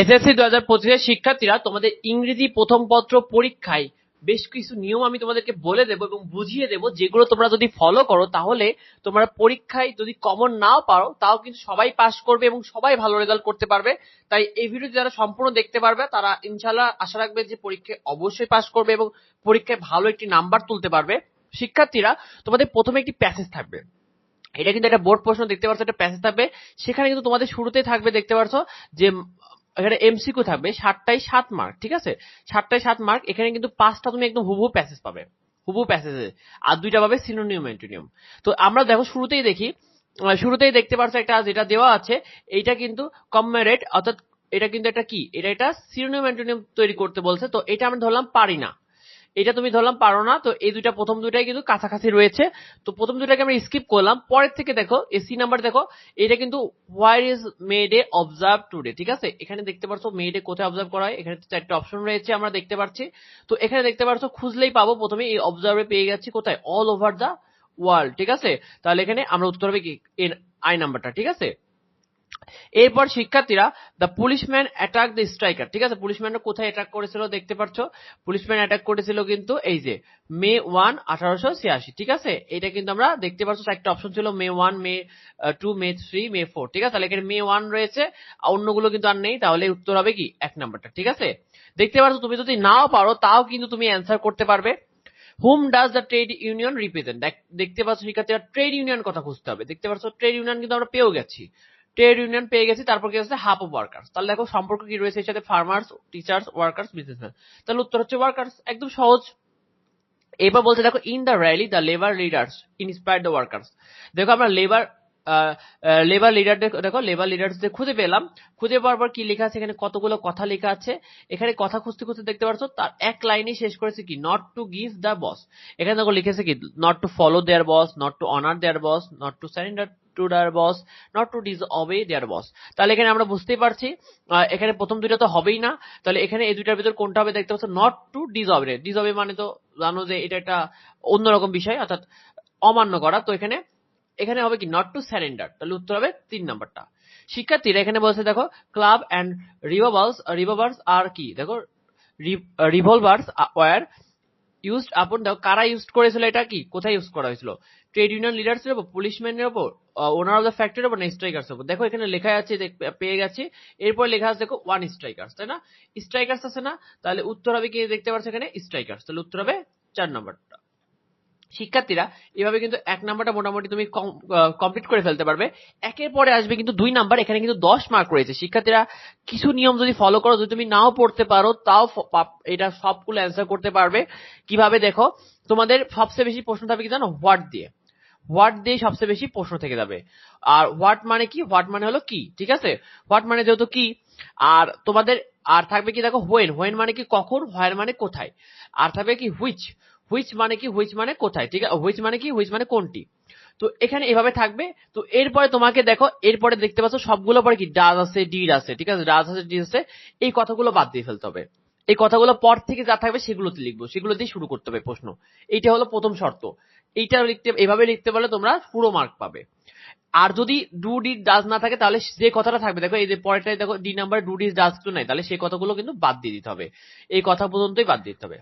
SSC দু হাজার পঁচিশের শিক্ষার্থীরা তোমাদের ইংরেজি প্রথম পত্র পরীক্ষায় বেশ কিছু নিয়ম আমি তোমাদেরকে বলে দেবো এবং বুঝিয়ে দেবো, যেগুলো তোমরা যদি ফলো করো, তাহলে তোমরা পরীক্ষায় যদি কমন নাও পারো, তাও কিন্তু সবাই পাস করবে এবং সবাই ভালো রেজাল্ট করতে পারবে। তাই এই ভিডিওটি যারা সম্পূর্ণ দেখতে পারবে, তারা ইনশাল্লাহ আশা রাখবে যে পরীক্ষায় অবশ্যই পাস করবে এবং পরীক্ষায় ভালো একটি নাম্বার তুলতে পারবে। শিক্ষার্থীরা, তোমাদের প্রথমে একটি প্যাসেজ থাকবে। এটা কিন্তু একটা বোর্ড প্রশ্ন, দেখতে পাচ্ছ একটা প্যাসেজ থাকবে। সেখানে কিন্তু তোমাদের শুরুতেই থাকবে, দেখতে পাচ্ছ যে এখানে এমসিকিউ থাকবে সাতটায় সাত মার্ক ঠিক আছে? সাতটায় সাত মার্ক এখানে কিন্তু পাঁচটা তুমি একদম হুবহু প্যাসেজ পাবে। হুবহু প্যাসেজ আর দুইটা পাবে সিনোনিয়াম অ্যান্টোনিয়াম তো আমরা দেখো শুরুতেই দেখি শুরুতেই দেখতে পারছ একটা যেটা দেওয়া আছে, এইটা কিন্তু কমেরেট অর্থাৎ এটা কিন্তু একটা কি? এটা এটা সিনোনিয়াম অ্যান্টোনিয়াম তৈরি করতে বলছে, তো এটা আমরা ধরলাম পারি না। এটা তুমি ধরলাম পারো না, তো এই দুইটা প্রথম দুইটাই কিন্তু কাছাকাছি রয়েছে। তো প্রথম দুইটাকে আমরা স্কিপ করলাম, পরের থেকে দেখো এসি নাম্বার দেখো, এটা কিন্তু where is made observe today ঠিক আছে? এখানে দেখতে পাচ্ছ মেড কোথায় অবজার্ভ করা হয়, এখানে চারটে অপশন রয়েছে আমরা দেখতে পাচ্ছি তো এখানে দেখতে পাচ্ছ খুঁজলেই পাবো প্রথমে এই অবজার্ভে পেয়ে যাচ্ছি কোথায়? অল ওভার দা ওয়ার্ল্ড ঠিক আছে? তাহলে এখানে আমরা উত্তর হবে কি? আই নাম্বারটা ঠিক আছে? এরপর শিক্ষার্থীরা the policeman attack the striker ঠিক আছে? পুলিশম্যানরা কোথায় অ্যাটাক করেছিল দেখতে পাচ্ছ পুলিশম্যান অ্যাটাক করেছিল কিন্তু এই যে, মে ওয়ান, আঠারোশো ছিয়াশি, ঠিক আছে? এটা কিন্তু আমরা দেখতে পাচ্ছ একটা অপশন ছিল May one, May two, May three, May four, ঠিক আছে? তাহলে এখানে মে ওয়ান রয়েছে অন্যগুলো কিন্তু আর নেই, তাহলে উত্তর হবে কি? এক নাম্বারটা, ঠিক আছে? দেখতে পাচ্ছ তুমি যদি নাও পারো, তাও কিন্তু তুমি অ্যান্সার করতে পারবে। হুম does the trade union represent দেখতে পাচ্ছ শিক্ষার্থীরা ট্রেড ইউনিয়ন কথা খুঁজতে হবে। দেখতে পাচ্ছ ট্রেড ইউনিয়ন কিন্তু আমরা পেয়েও গেছি। ট্রেড ইউনিয়ন পেয়ে গেছি, তারপর কি আছে হাফ অফ ওয়ার্কার্স তাহলে দেখো সম্পর্ক কি রয়েছে? এর সাথে ফার্মার্স টিচার্স ওয়ার্কার্স বিজনেসম্যান তাহলে উত্তর হচ্ছে ওয়ার্কার্স একদম সহজ। এবার বলছে দেখো in the rally the labour leaders inspire the workers দেখো আমরা লেবার লেবার লিডার দেখো লেবার লিডার্সদের খুঁজে পেলাম। খুঁজে পাওয়ার পর কি লেখা আছে? এখানে কতগুলো কথা লেখা আছে? এখানে কথা খুঁজতে খুঁজতে দেখতে পাচ্ছ, তার এক লাইনে শেষ করেছে কি? Not to give the boss এখানে দেখো লিখেছে কি? Not to follow their boss not to honour their boss not to surrender to their boss not to disobey their boss তাহলে এখানে আমরা বুঝতেই পারছি এখানে প্রথম দুইটা তো হবেই না। তাহলে এখানে এই দুইটার ভিতর কোনটা হবে দেখতে পাচ্ছ? নট টু ডিজ অবে ডিজ অবে মানে তো জানো যে এটা একটা অন্যরকম বিষয়, অর্থাৎ অমান্য করা। তো এখানে এখানে হবে কি? নট টু স্যারেন্ডার তাহলে উত্তর হবে তিন নাম্বারটা। শিক্ষার্থীরা এখানে বলছে, দেখো ক্লাব অ্যান্ড রিভলভার্স রিভলভার্স আর কি? দেখো রিভলভার্স ওয়ার ইউজড আপন দেখো, কারা ইউজ করেছিল এটা কি? কোথায় ইউজ করা হয়েছিল? ট্রেড ইউনিয়ন লিডার্সের উপর পুলিশম্যানের উপর ওনার অফ দ্য ফ্যাক্টরির উপর না স্ট্রাইকার্স উপর দেখো, এখানে লেখা আছে পেয়ে গেছি। এরপর লেখা আছে, দেখো ওয়ান স্ট্রাইকার্স তাই না? স্ট্রাইকার্স আছে না? তাহলে উত্তর হবে কি, দেখতে পাচ্ছ এখানে স্ট্রাইকার্স তাহলে উত্তর হবে চার নম্বরটা। শিক্ষার্থীরা এভাবে কিন্তু এক নাম্বারটা মোটামুটি তুমি কমপ্লিট করে ফেলতে পারবে। একের পরে আসবে কিন্তু দুই নাম্বার, এখানে কিন্তু দশ মার্ক রয়েছে। শিক্ষার্থীরা কিছু নিয়ম যদি ফলো করো, যদি তুমি নাও পড়তে পারো, তাও এটা সবগুলো অ্যান্সার করতে পারবে। কীভাবে দেখো, তোমাদের সবচেয়ে বেশি প্রশ্ন থাকবে কি জানো? হোয়াট দিয়ে। হোয়াট দিয়ে সবচেয়ে বেশি প্রশ্ন থেকে যাবে। আর হোয়াট মানে কি? হোয়াট মানে হলো কি? ঠিক আছে? হোয়াট মানে যেহেতু কি? আর তোমাদের, আর থাকবে কি দেখো হোয়েন হোয়েন মানে কি কখন? হোয়ার মানে কোথায়? আর থাকবে কি হুইচ হুইচ মানে কি হুইচ মানে কোথায়, ঠিক আছে? হুইচ মানে কি হুইচ মানে কোনটি? তো এখানে এভাবে থাকবে। তো এরপরে তোমাকে দেখো, এরপরে দেখতে পাচ্ছ সবগুলো পরে কি ডাজ আছে ডিড আছে, ঠিক আছে? ডাজ আছে ডিড আছে, এই কথাগুলো বাদ দিয়ে ফেলতে হবে। এই কথাগুলো পর থেকে যা থাকবে সেগুলোতে লিখব। সেগুলো দিয়ে শুরু করতে হবে প্রশ্ন। এইটা হলো প্রথম শর্ত। এইটা লিখতে, এভাবে লিখতে পারলে তোমরা পুরো মার্ক পাবে। আর যদি ডু ডিড ডাজ না থাকে, তাহলে যে কথাটা থাকবে, দেখো এই যে পরেরটাই দেখো D number do did does তো নাই, তাহলে সেই কথাগুলো কিন্তু বাদ দিয়ে দিতে হবে। এই কথা পর্যন্তই বাদ দিতে হবে।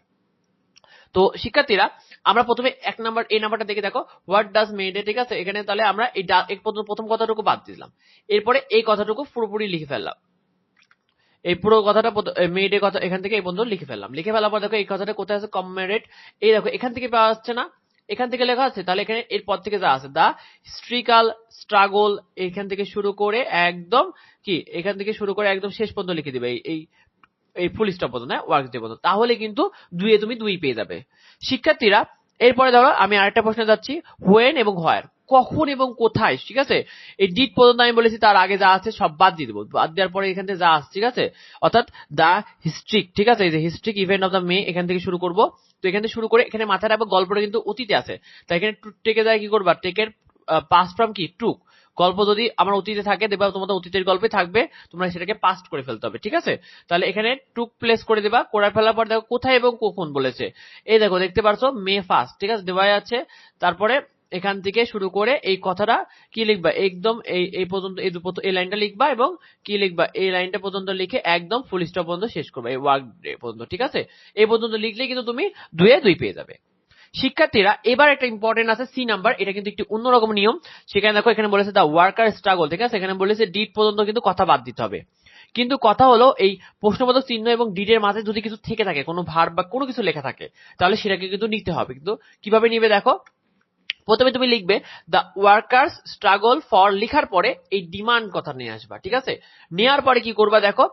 তো শিক্ষার্থীরা, আমরা প্রথমে এক নাম্বার, এই নাম্বারটা দেখে দেখো হোয়াট ডাজ মেড ঠিক আছে? এখানে তাহলে আমরা এই প্রথম- কথাটুকু বাদ দিলাম। এরপরে এই কথাটুকু পুরোপুরি লিখে ফেললাম। এই পুরো কথাটা মেয়েদের কথা, এখান থেকে এই পর্যন্ত লিখে ফেললাম। লিখে ফেলার পর দেখো, এই কথাটা কোথায় আছে? কমেরেট এই দেখো, এখান থেকে পাওয়া যাচ্ছে না। এখান থেকে লেখা আছে, তাহলে এখানে এরপর থেকে যা আছে দা স্ট্রিকাল স্ট্রাগল এখান থেকে শুরু করে একদম কি? এখান থেকে শুরু করে একদম শেষ পর্যন্ত লিখে দিবে। এই- এই ফুল স্টপ পর্যন্ত ওয়ার্ক ডে পর্যন্ত তাহলে কিন্তু দুইয়ে তুমি দুই পেয়ে যাবে। শিক্ষার্থীরা, এরপরে ধরো আমি আরেকটা প্রশ্নে যাচ্ছি হোয়েন এবং হোয়ার কখন এবং কোথায়, ঠিক আছে? এই ডিট পর্যন্ত আমি বলেছি, তার আগে যা আছে সব বাদ দিয়ে দেবো। বাদ দেওয়ার পরে এখান থেকে যা আছে, ঠিক আছে? অর্থাৎ দ্য হিস্ট্রিক ঠিক আছে? এই যে historic event of the May এখান থেকে শুরু করব। তো এখান থেকে শুরু করে এখানে মাথায় রাখব গল্পটা কিন্তু অতীতে আছে। তাই এখানে টেকে যায় কি করবা? টেকের পাস ফ্রম কি? টুক গল্প যদি আমার অতীতে থাকে দেখবা তোমাদের অতীতের গল্পে থাকবে, তোমরা সেটাকে পাস্ট করে ফেলতে হবে, ঠিক আছে? তাহলে এখানে টুক প্লেস করে দেবা, করে ফেলার পর দেখো কোথায় এবং কখন বলেছে। এই দেখো, দেখতে পারছ মে ফার্স্ট ঠিক আছে? দেওয়া আছে। তারপরে এখান থেকে শুরু করে এই কথাটা কি লিখবা? একদম এই এই পর্যন্ত, এই এই লাইনটা লিখবা এবং কি লিখবা? এই লাইনটা পর্যন্ত লিখে একদম ফুল স্টপ পর্যন্ত শেষ করবে, এই ওয়ার্ক ডে পর্যন্ত, ঠিক আছে? এই পর্যন্ত লিখলে কিন্তু তুমি দুয়ে দুই পেয়ে যাবে। শিক্ষার্থীরা, এবার একটা ইম্পর্টেন্ট আছে সি নাম্বার এটা কিন্তু একটি অন্যরকম নিয়ম। সেখানে দেখো, এখানে বলেছে দা ওয়ার্কার স্ট্রাগল ঠিক আছে? এখানে বলেছে ডিট পর্যন্ত কিন্তু কথা বাদ দিতে হবে। কিন্তু কথা হলো, এই প্রশ্নবোধক চিহ্ন এবং ডিডের মাঝে যদি কিছু থেকে থাকে, কোনো ভার বা কোনো কিছু লেখা থাকে, তাহলে সেটাকে কিন্তু নিতে হবে। কিন্তু কীভাবে নিবে দেখো? প্রথমে তুমি লিখবে দ্য ওয়ার্কার্স স্ট্রাগল ফর লিখার পরে এই ডিমান্ড কথা নিয়ে আসবা, ঠিক আছে? নেওয়ার পরে কি করবা দেখো?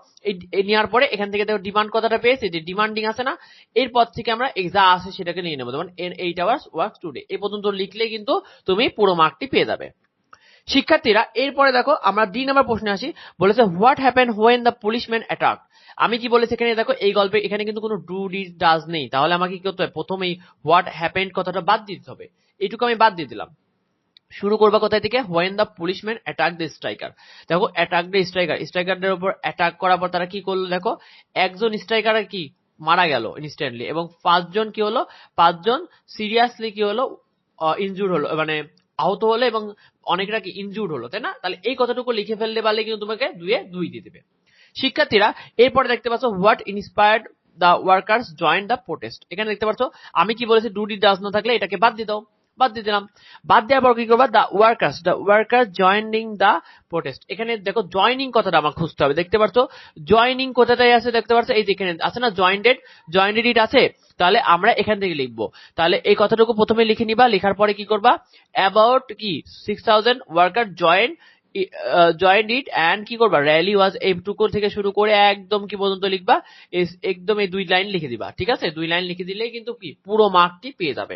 এই নেওয়ার পরে এখান থেকে দেখো ডিমান্ড কথাটা পেয়েছি, যে ডিমান্ডিং আছে না? এরপর থেকে আমরা যা আছে সেটাকে নিয়ে নেব। যেমন এইট আওয়ার্স ওয়ার্ক টুডে এই পর্যন্ত লিখলে কিন্তু তুমি পুরো মার্কটি পেয়ে যাবে। শিক্ষার্থীরা, এরপরে দেখো, আমরা ডি নাম্বার প্রশ্নে আসি। বলেছে what happen when the policeman attack আমি কি বলেছি এখানে? দেখো, এই গল্পে এখানে কিন্তু কোনো ডু ডি ডাজ নেই। তাহলে আমাকে কি করতে হবে? প্রথমেই হোয়াট হ্যাপেন কথাটা বাদ দিতে হবে। এটুকু আমি বাদ দিয়ে দিলাম। শুরু করবা কোথায় থেকে? When the policeman attack the striker দেখো অ্যাটাক দ্য স্ট্রাইকার স্ট্রাইকারদের উপর অ্যাটাক করার পর তারা কি করল? দেখো, একজন স্ট্রাইকার কি? মারা গেল ইনস্ট্যান্টলি এবং পাঁচজন কি হলো? পাঁচজন সিরিয়াসলি কি হলো? ইনজুর হলো। মানে আহত হলে এবং অনেকটা কি ইনজুর্ড হলো, তাই না? তাহলে এই কথাটুকু লিখে ফেললে পারলে কিন্তু তোমাকে দুয়ে দুই দিয়ে দেবে। শিক্ষার্থীরা, এরপরে দেখতে পাচ্ছ what inspired the workers join the protest এখানে দেখতে পাচ্ছ, আমি কি বলেছি ডু ডি ডাজ না থাকলে এটাকে বাদ দিয়ে দাও। বাদ দিয়ে দিলাম। বাদ দেওয়ার পর কি করবা? The workers the worker joining the protest এখানে দেখো জয়নিং কথাটা আমার খুঁজতে হবে, দেখতে পাচ্ছ জয়নিং কোথাটাই আছে, দেখতে পাচ্ছ এই যেখানে আছে না জয়েন্টেড জয়েন্টেড ইট আছে? তাহলে আমরা এখান থেকে লিখব। তাহলে এই কথাটুকু প্রথমে লিখে নিবা, লেখার পরে কি করবা? অ্যাবাউট কি? Six thousand worker join joint it and কি করবা? র্যালি ওয়াজ এইটুকু থেকে শুরু করে একদম কি পর্যন্ত লিখবা? একদম এই দুই লাইন লিখে দিবা, ঠিক আছে? দুই লাইন লিখে দিলে কিন্তু কি? পুরো মার্কটি পেয়ে যাবে।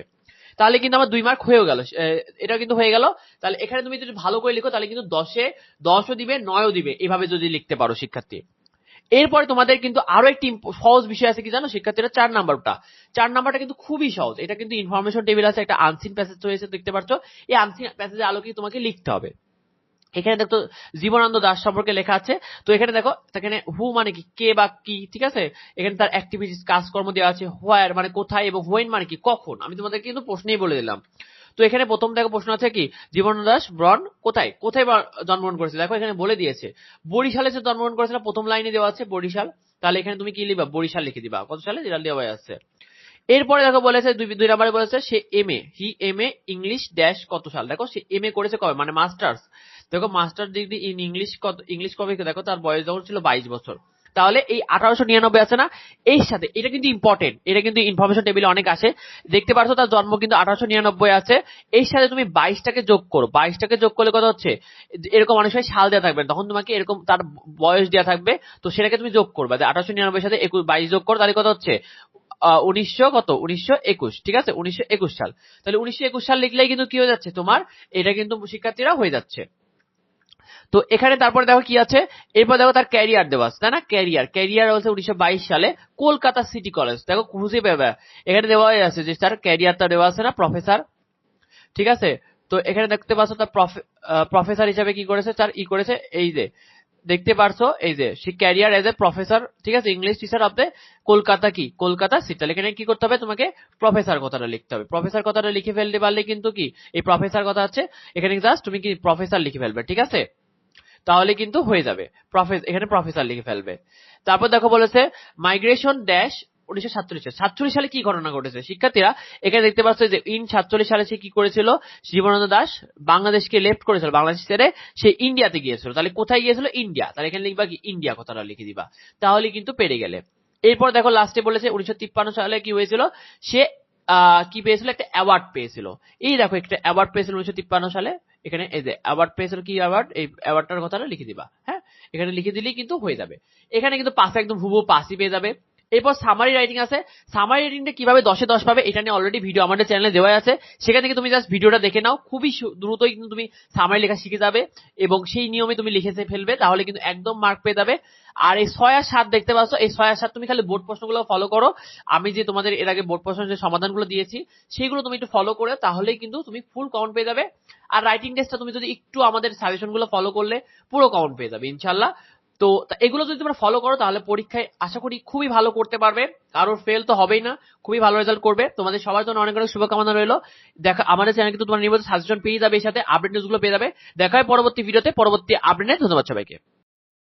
তাহলে কিন্তু আমার দুই মার্ক হয়েও গেল। এটা কিন্তু হয়ে গেল। তাহলে এখানে তুমি যদি ভালো করে লিখো, তাহলে কিন্তু দশে, দশও দিবে, নয়ও দিবে। এভাবে যদি লিখতে পারো শিক্ষার্থী। এরপরে তোমাদের কিন্তু আরও একটি সহজ বিষয় আছে কি জানো? শিক্ষার্থীরা চার নাম্বারটা। চার নাম্বারটা কিন্তু খুবই সহজ। এটা কিন্তু ইনফরমেশন টেবিল আছে, একটা আনসিন প্যাসেজ হয়েছে দেখতে পাচ্ছ এই আনসিন প্যাসেজের আলোকে তোমাকে লিখতে হবে। এখানে দেখো জীবনানন্দ দাস সম্পর্কে লেখা আছে। তো এখানে দেখো এখানে হু মানে কি, কে বা কি, ঠিক আছে? এখানে তার অ্যাক্টিভিটিস কাজকর্ম দেওয়া আছে হোয়ার মানে কোথায় এবং হোয়েন মানে কি, কখন? আমি তোমাদের কিন্তু প্রশ্নেই বলে দিলাম। তো এখানে প্রথম দেখো প্রশ্ন আছে কি, জীবনানন্দ দাস ব্রন কোথায়? কোথায় জন্মগ্রহণ করেছে? দেখো এখানে বলে দিয়েছে। বরিশালে সে জন্মগ্রহণ করেছিল প্রথম লাইনে দেওয়া আছে, বরিশাল। তাহলে এখানে তুমি কি লিখবা? বরিশাল লিখে দিবা। কত সালে? যেটা দেওয়া আছে। এরপরে দেখো বলেছে, দুই দুই নম্বরে বলেছে, she M A he M A English dash কত সাল? দেখো, সে এম এ করেছে কবে? মানে মাস্টার্স দেখো মাস্টার ডিগ্রি ইন ইংলিশ কত ইংলিশ কবে দেখো তার বয়স যখন ছিল বাইশ বছর। তাহলে এই আঠারোশো নিরানব্বই আছে না? এর সাথে, এটা কিন্তু ইম্পর্টেন্ট এটা কিন্তু ইনফরমেশন টেবিলে অনেক আসে। দেখতে পাচ্ছ তার জন্ম কিন্তু আঠারোশো নিরানব্বই আছে। এর সাথে তুমি বাইশটাকে যোগ করো। বাইশটাকে যোগ করলে কত হচ্ছে? এরকম অনেক সময় সাল দেওয়া থাকবে। তখন তোমাকে এরকম তার বয়স দেওয়া থাকবে। তো সেটাকে তুমি যোগ করবে। আঠারোশো নিরানব্বই সাথে একুশ, বাইশ যোগ করো, তাহলে কত হচ্ছে? উনিশশো কত? উনিশশো একুশ, ঠিক আছে? উনিশশো একুশ সাল। তাহলে উনিশশো একুশ সাল লিখলেই কিন্তু কি হয়ে যাচ্ছে তোমার? এটা কিন্তু শিক্ষার্থীরা হয়ে যাচ্ছে। তো এখানে তারপরে দেখো কি আছে? এরপর দেখো তার ক্যারিয়ার দেওয়া আছে, তাই না? ক্যারিয়ার ক্যারিয়ার হচ্ছে উনিশশো সালে কলকাতা সিটি কলেজ দেখো খুঁজে পাবে এখানে দেওয়া আছে যে তার ক্যারিয়ারটা দেওয়া আছে না প্রফেসর ঠিক আছে? তো এখানে দেখতে পাচ্ছ তার প্রফেসর হিসাবে কি করেছে? তার ই করেছে, এই যে, দেখতে পারছ? এই যে, সে ক্যারিয়ার এজ এ প্রফেসর ঠিক আছে? English teacher of the Kolkata কি? কলকাতা সিটি এখানে কি করতে হবে? তোমাকে প্রফেসর কথাটা লিখতে হবে। প্রফেসর কথাটা লিখে ফেলতে পারলে কিন্তু কি? এই প্রফেসর কথা আছে। এখানে জাস্ট তুমি কি প্রফেসর লিখে ফেলবে, ঠিক আছে? তাহলে কিন্তু হয়ে যাবে। প্রফেসর এখানে প্রফেসর লিখে ফেলবে। তারপর দেখো বলেছে মাইগ্রেশন ড্যাশ উনিশশো সাতচল্লিশ সাতচল্লিশ সালে কি ঘটনা ঘটেছে? শিক্ষার্থীরা, এখানে দেখতে পাচ্ছ যে ইন সাতচল্লিশ সালে সে কি করেছিল? জীবনানন্দ দাস বাংলাদেশকে লেফট করেছিল, বাংলাদেশ ছেড়ে সে ইন্ডিয়াতে গিয়েছিল। তাহলে কোথায় গিয়েছিল? ইন্ডিয়া। তাহলে এখানে লিখবা কি? ইন্ডিয়া কথাটা লিখে দিবা। তাহলে কিন্তু পেরে গেলে। এরপর দেখো লাস্টে বলেছে, উনিশশো তিপ্পান্ন সালে কি হয়েছিল? সে কি পেয়েছিল? একটা অ্যাওয়ার্ড পেয়েছিল। এই দেখো একটা অ্যাওয়ার্ড পেয়েছিল উনিশশো তিপ্পান্ন সালে। এখানে এই যে অ্যাওয়ার্ড পেয়েছিল কি অ্যাওয়ার্ড এই অ্যাওয়ার্ডটার কথাটা লিখে দিবা হ্যাঁ? এখানে লিখে দিলেই কিন্তু হয়ে যাবে। এখানে কিন্তু পাশে একদম হুবু পাশই পেয়ে যাবে। এরপর সামারি রাইটিং আছে। সামারি রাইটিংটা কীভাবে দশে দশ পাবে এটা নিয়ে অলরেডি ভিডিও আমাদের চ্যানেলে দেওয়া আছে। সেখান থেকে তুমি জাস্ট ভিডিওটা দেখে নাও। খুবই দ্রুতই কিন্তু তুমি সামারি লেখা শিখে যাবে এবং সেই নিয়মে তুমি লিখে ফেলবে, তাহলে কিন্তু একদম মার্ক পেয়ে যাবে। আর এই ছয় আর সাত দেখতে পাচ্ছ, এই ছয় আর সাত তুমি খালি বোর্ড প্রশ্নগুলো ফলো করো। আমি যে তোমাদের এর আগে বোর্ড প্রশ্নের যে সমাধানগুলো দিয়েছি, সেগুলো তুমি একটু ফলো করে, তাহলেই কিন্তু তুমি ফুল কাউন্ট পেয়ে যাবে। আর রাইটিং টেস্টটা তুমি যদি একটু আমাদের সাজেশনগুলো ফলো করলে, পুরো কাউন্ট পেয়ে যাবে ইনশাল্লাহ তা এগুলো যদি তোমরা ফলো করো, তাহলে পরীক্ষায় আশা করি খুবই ভালো করতে পারবে। কারোর ফেল তো হবেই না, খুবই ভালো রেজাল্ট করবে। তোমাদের সবার জন্য অনেক অনেক শুভকামনা রইল। দেখা, আমাদের চ্যানেল কিন্তু তোমার নিয়মিত সাজেশন পেয়ে যাবে, এর সাথে আপডেট নিউজগুলো পেয়ে যাবে। দেখা হয় পরবর্তী ভিডিওতে পরবর্তী আপডেটে ধন্যবাদ সবাইকে।